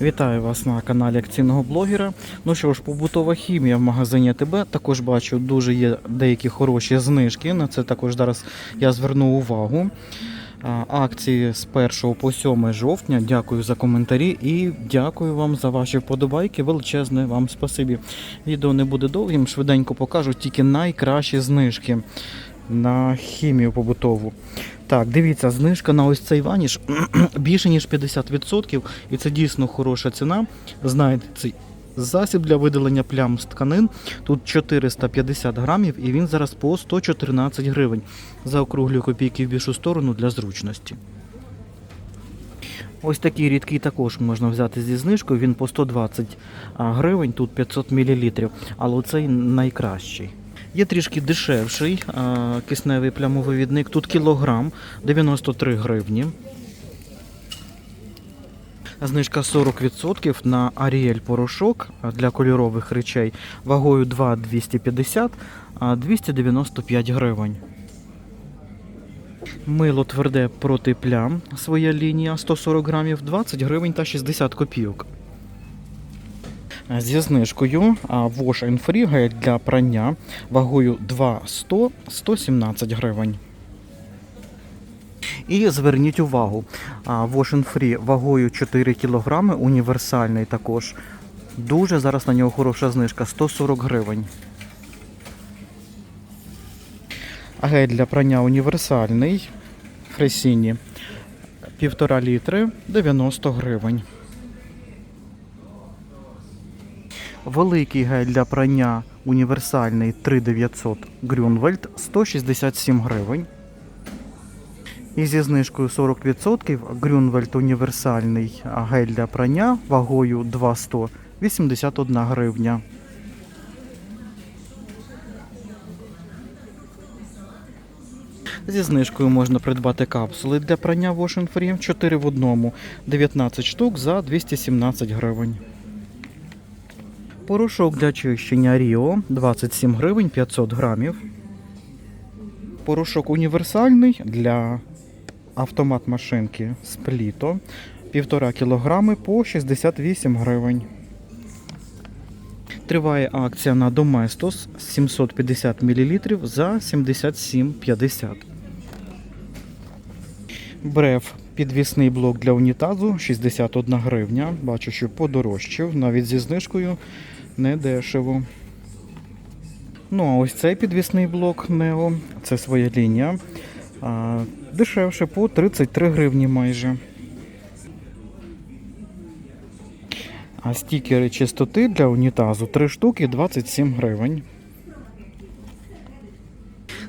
Вітаю вас на каналі акційного блогера. Ну що ж, побутова хімія в магазині АТБ. Також бачу, дуже є деякі хороші знижки. На це також зараз я зверну увагу. Акції з 1 по 7 жовтня. Дякую за коментарі і дякую вам за ваші вподобайки. Величезне вам спасибі. Відео не буде довгим, швиденько покажу тільки найкращі знижки на хімію побутову. Так, дивіться, знижка на ось цей ваніш більше ніж 50%, і це дійсно хороша ціна. Знаєте, цей засіб для видалення плям з тканин. Тут 450 грамів, і він зараз по 114 гривень. Заокруглюю копійки в більшу сторону для зручності. Ось такий рідкий також можна взяти зі знижкою. Він по 120 гривень, тут 500 мл, але оцей найкращий. Є трішки дешевший а, кисневий плямовивідник. Тут кілограм 93 гривні. Знижка 40% на Ariel порошок для кольорових речей вагою 2,250, а 295 гривень. Мило тверде проти плям, своя лінія 140 грамів, 20 гривень та 60 копійок. Зі знижкою Wash and Free гель для прання вагою 2,100 117 гривень. І зверніть увагу, Wash and Free вагою 4 кг, універсальний також. Дуже зараз на нього хороша знижка 140 гривень. Гель для прання універсальний Фресіні 1,5 літри 90 гривень. Великий гель для прання універсальний 3900 Грюнвельд 167 гривень. І зі знижкою 40% Грюнвельд універсальний гель для прання вагою 200 81 гривня. Зі знижкою можна придбати капсули для прання Wash and Free 4 в одному 19 штук за 217 гривень. Порошок для чищення Ріо 27 гривень 500 грамів. Порошок універсальний для автомат машинки Спліто 1,5 кг по 68 гривень. Триває акція на Domestos 750 мл за 77,50. Бреф підвісний блок для унітазу 61 гривня. Бачу, що подорожчав, навіть зі знижкою не дешево. Ну, а ось цей підвісний блок Нео, це своя лінія. А, дешевше по 33 гривні майже. А стікери чистоти для унітазу 3 штуки 27 гривень.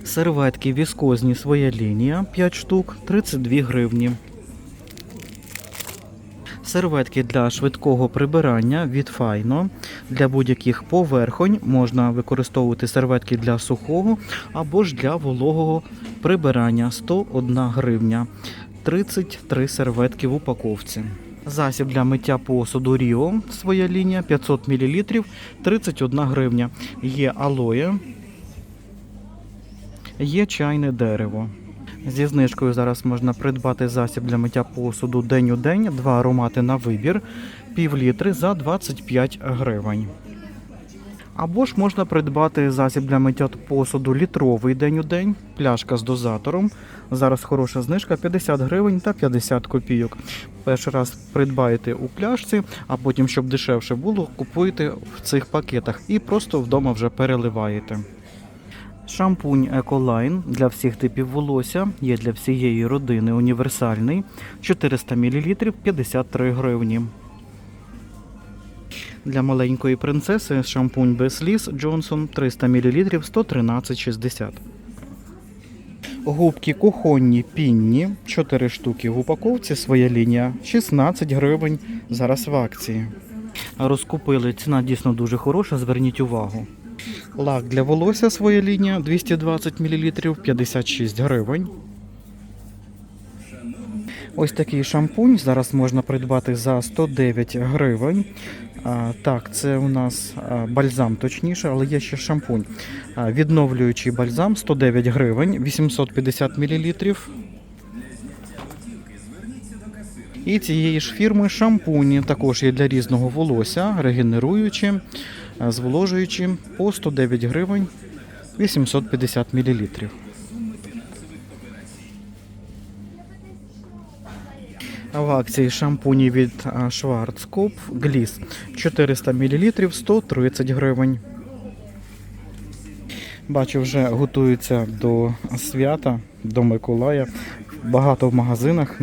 Серветки віскозні своя лінія 5 штук 32 гривні. Серветки для швидкого прибирання від Файно. Для будь-яких поверхонь можна використовувати серветки для сухого або ж для вологого прибирання 101 гривня. 33 серветки в упаковці. Засіб для миття посуду Ріо, своя лінія 500 мл 31 гривня. Є алоє, є чайне дерево. Зі знижкою зараз можна придбати засіб для миття посуду день у день, два аромати на вибір, пів літри за 25 гривень. Або ж можна придбати засіб для миття посуду літровий день у день, пляшка з дозатором. Зараз хороша знижка 50 гривень та 50 копійок. Перший раз придбаєте у пляшці, а потім, щоб дешевше було, купуєте в цих пакетах і просто вдома вже переливаєте. Шампунь Ecoline для всіх типів волосся є для всієї родини універсальний 400 мл 53 гривні. Для маленької принцеси шампунь без сліз Johnson 300 мл 113,60. Губки кухонні пінні 4 штуки в упаковці. Своя лінія 16 гривень. Зараз в акції. Розкупили ціна дійсно дуже хороша. Зверніть увагу. Лак для волосся своя лінія 220 мл 56 гривень. Ось такий шампунь зараз можна придбати за 109 гривень. А, так, це у нас бальзам точніше, але є ще шампунь. А, відновлюючий бальзам 109 гривень, 850 мл. І цієї ж фірми шампуні також є для різного волосся, регенеруючі, зволожуючі по 109 гривень 850 мл. В акції шампуні від Schwarzkopf Gliss 400 мл 130 гривень. Бачу, вже готуються до свята, до Миколая. Багато в магазинах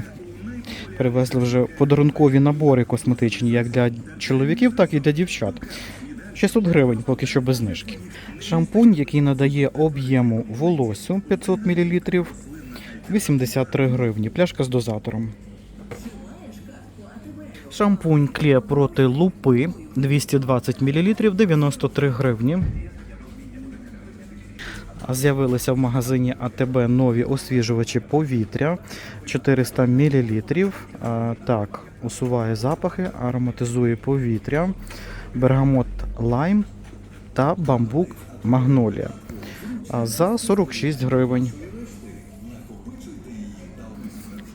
привезли вже подарункові набори косметичні, як для чоловіків, так і для дівчат. 600 гривень поки що без знижки. Шампунь, який надає об'єму волосю 500 мл, 83 гривні. Пляшка з дозатором. Шампунь Клія проти лупи 220 мл 93 гривні. З'явилися в магазині АТБ нові освіжувачі повітря 400 мл. Так, усуває запахи, ароматизує повітря, бергамот лайм та бамбук магнолія. За 46 гривень.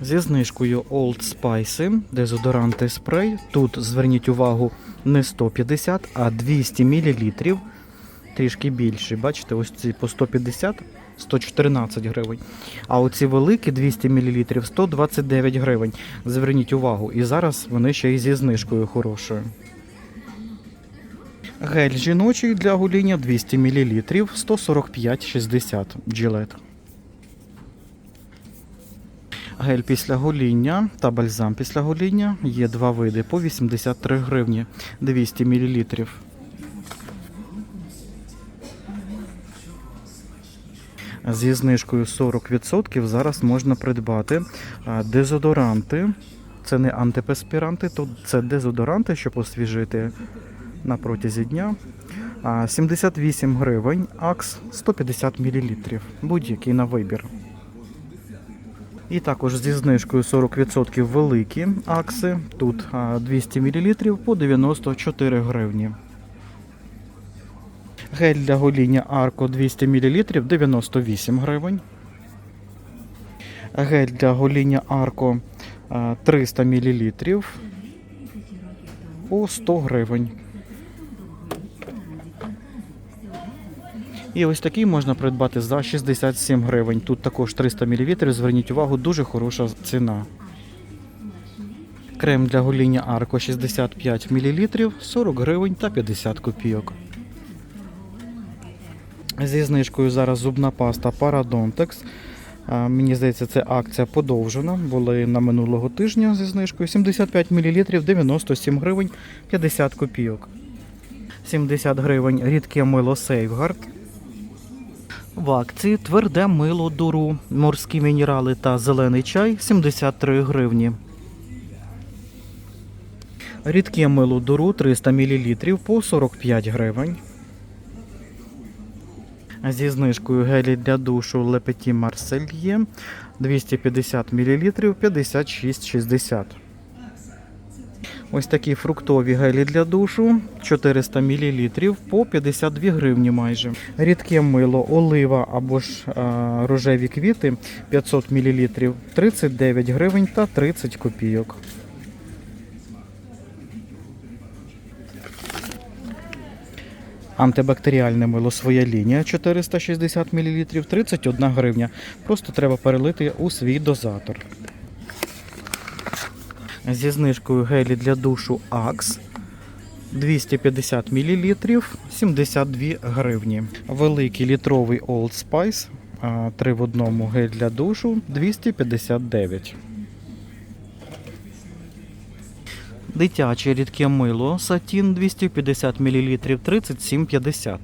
Зі знижкою Old Spice, дезодоранти спрей. Тут зверніть увагу не 150, а 200 мл. Трішки більший. Бачите, ось ці по 150 114 гривень. А оці великі 200 мл 129 гривень. Зверніть увагу, і зараз вони ще й зі знижкою хорошою. Гель жіночий для гоління 200 мл 145,60 Gillette. Гель після гоління та бальзам після гоління є два види по 83 гривні 200 мл. Зі знижкою 40% зараз можна придбати дезодоранти. Це не антипеспіранти, то це дезодоранти, щоб освіжити на протязі дня. 78 гривень, акс 150 мл. Будь-який на вибір. І також зі знижкою 40% великі акси. Тут 200 мл по 94 гривні. Гель для гоління Арко 200 мл 98 гривень. Гель для гоління Арко 300 мл по 100 гривень. І ось такий можна придбати за 67 гривень. Тут також 300 мл. Зверніть увагу, дуже хороша ціна. Крем для гоління Арко 65 мл, 40 гривень та 50 копійок. Зі знижкою зараз зубна паста. А, Мені здається, це акція подовжена. Були на минулого тижня зі знижкою 75 мл 97 гривень 50 копійок. 70 гривень рідке мило Safeguard. В акції тверде мило дуру, морські мінерали та зелений чай 73 гривні. Рідке мило дуру 300 мл по 45 гривень. Зі знижкою гелі для душу Лепеті Марсельє 250 мл 56,60. Ось такі фруктові гелі для душу 400 мл по 52 гривні майже. Рідке мило, олива або ж а, рожеві квіти 500 мл 39 гривень та 30 копійок. Антибактеріальне мило своя лінія 460 мл 31 гривня. Просто треба перелити у свій дозатор. Зі знижкою гелі для душу Axe 250 мл 72 гривні. Великий літровий Old Spice 3 в одному гель для душу 259. Дитяче рідке мило Сатін 250 мл 37,50.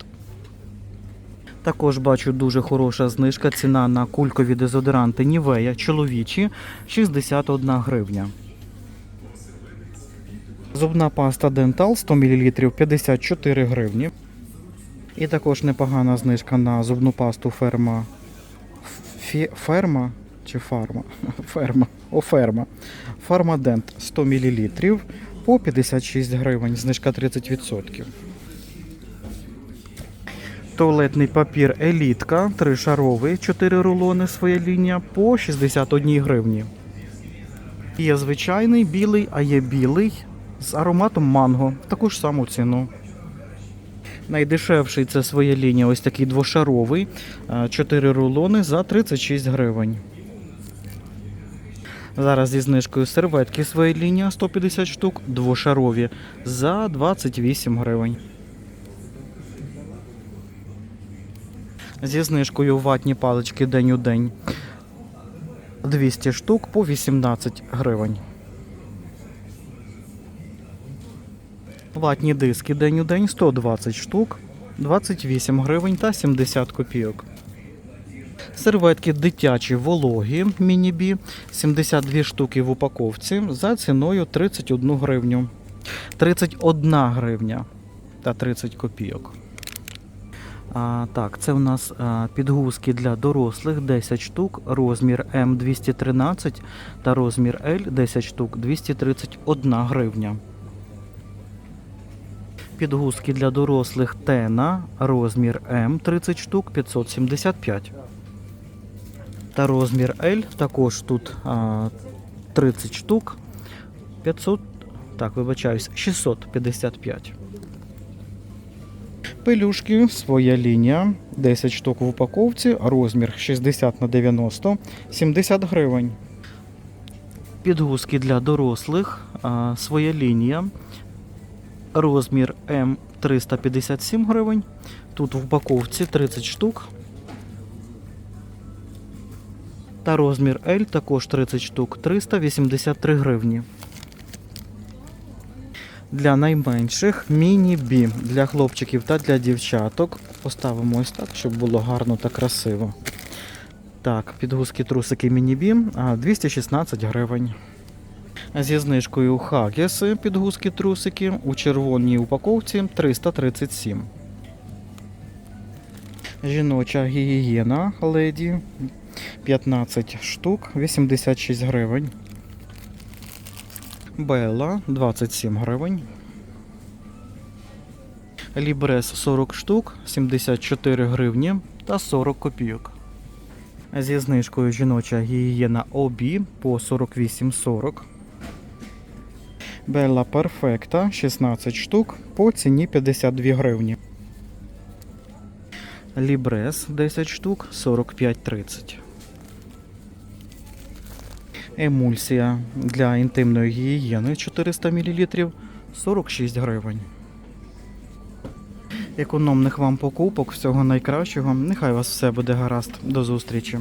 Також бачу дуже хороша знижка. Ціна на кулькові дезодоранти Нівея чоловічі 61 гривня. Зубна паста Dental 100 мл 54 гривні. І також непогана знижка на зубну пасту ферма. Фі... Ферма чи фарма? Ферма. О. Фармадент 100 мл по 56 гривень. Знижка 30%. Туалетний папір Елітка, тришаровий, 4 рулони своя лінія по 61 гривні. Є звичайний білий, а є білий з ароматом манго. Таку ж саму ціну. Найдешевший це своя лінія, ось такий двошаровий. 4 рулони за 36 гривень. Зараз зі знижкою серветки своя лінія 150 штук, двошарові за 28 гривень. Зі знижкою ватні палички день у день 200 штук по 18 гривень. Ватні диски день у день 120 штук, 28 гривень та 70 копійок. Серветки дитячі вологі міні-бі 72 штуки в упаковці за ціною 31 гривню. 31 гривня та 30 копійок. А, так, це у нас а, підгузки для дорослих 10 штук, розмір М 213 та розмір Л 10 штук 231 гривня. Підгузки для дорослих Тена, розмір М 30 штук 575. Та розмір L також тут а, 30 штук 500, так, вибачаюсь, 655. Пелюшки, своя лінія, 10 штук в упаковці, розмір 60 на 90, 70 гривень. Підгузки для дорослих, а, своя лінія, розмір М 357 гривень. Тут в упаковці 30 штук. Та розмір L також 30 штук 383 гривні. Для найменших міні-бі для хлопчиків та для дівчаток. Поставимо ось так, щоб було гарно та красиво. Так, підгузки трусики міні-бі 216 гривень. Зі знижкою Хагіси підгузки трусики у червоній упаковці 337. Жіноча гігієна леді 15 штук 86 гривень. Белла 27 гривень. Лібрес 40 штук 74 гривні та 40 копійок. Зі знижкою жіноча гігієна обі по 48,40. Белла Перфекта 16 штук по ціні 52 гривні. Лібрес 10 штук 45,30. Емульсія для інтимної гігієни 400 мл 46 гривень. Економних вам покупок, всього найкращого. Нехай вас все буде гаразд. До зустрічі!